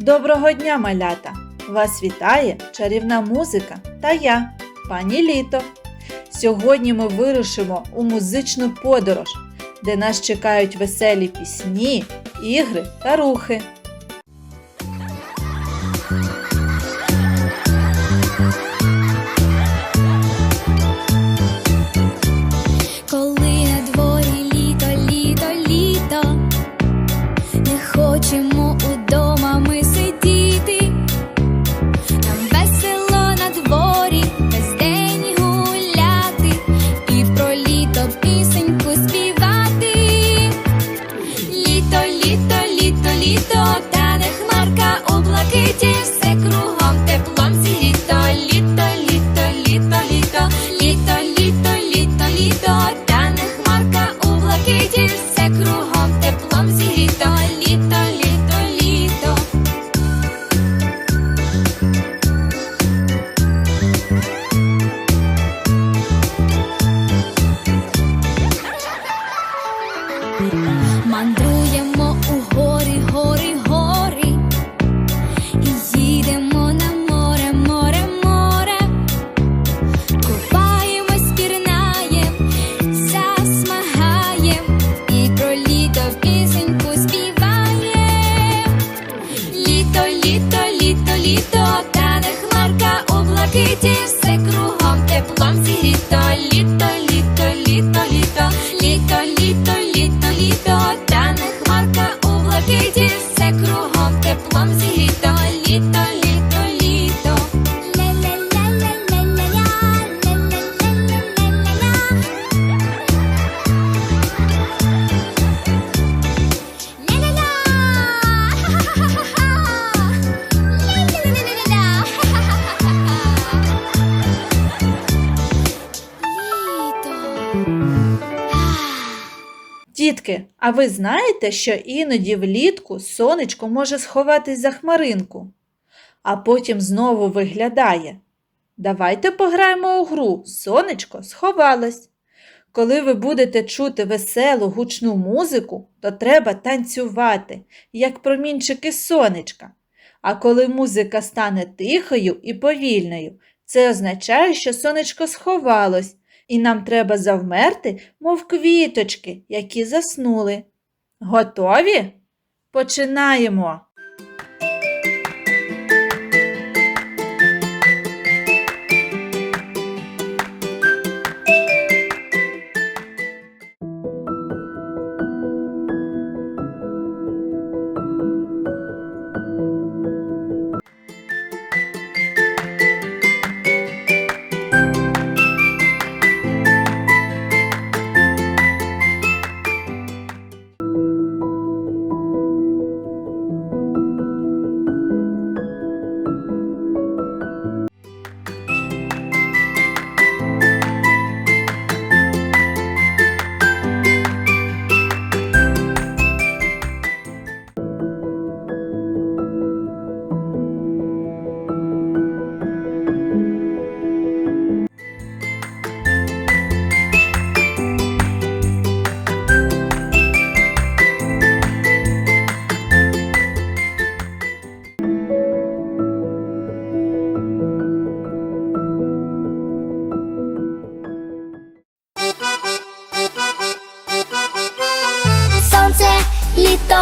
Доброго дня, малята! Вас вітає чарівна музика та я, пані Літо. Сьогодні ми вирушимо у музичну подорож, де нас чекають веселі пісні, ігри та рухи. Все кругом теплом зігріто. Літо, літо, літо, літо, літо, літо, літо, літо, та не хмарка у блакиті, все кругом теплом зігріто. Літо, літо, літо. Мандруємо у гори, гори, гори, теплом всі Літо, літо, літо, літо, літо, літо, літо, Дітки, а ви знаєте, що іноді влітку сонечко може сховатись за хмаринку, а потім знову виглядає. Давайте пограємо у гру Сонечко сховалось. Коли ви будете чути веселу гучну музику, то треба танцювати, як промінчики сонечка. А коли музика стане тихою і повільною, це означає, що сонечко сховалось, і нам треба завмерти, мов квіточки, які заснули. Готові? Починаємо!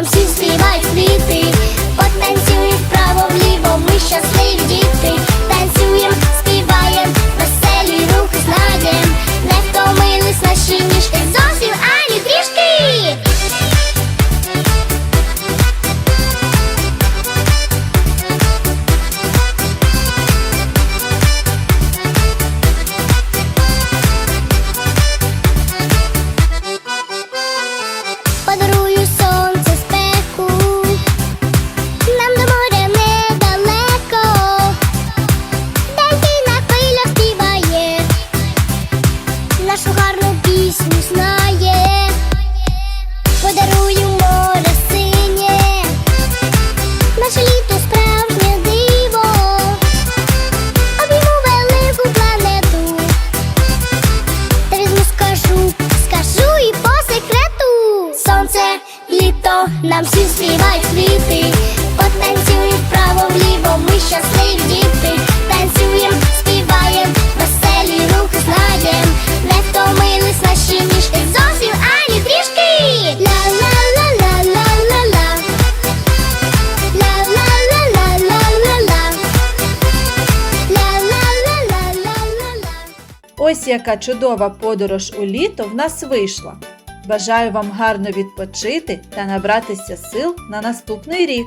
I'm нам всі співають квіти. Потанцюємо вправо вліво, ми щасливі діти. Танцюєм, співаєм, веселі рухи знаєм. Не втомились наші ніжки зовсім ані трішки. Ла-ла-ла-ла-ла-ла-ла. Ла-ла-ла-ла-ла-ла-ла. Ось яка чудова подорож у літо в нас вийшла. Бажаю вам гарно відпочити та набратися сил на наступний рік.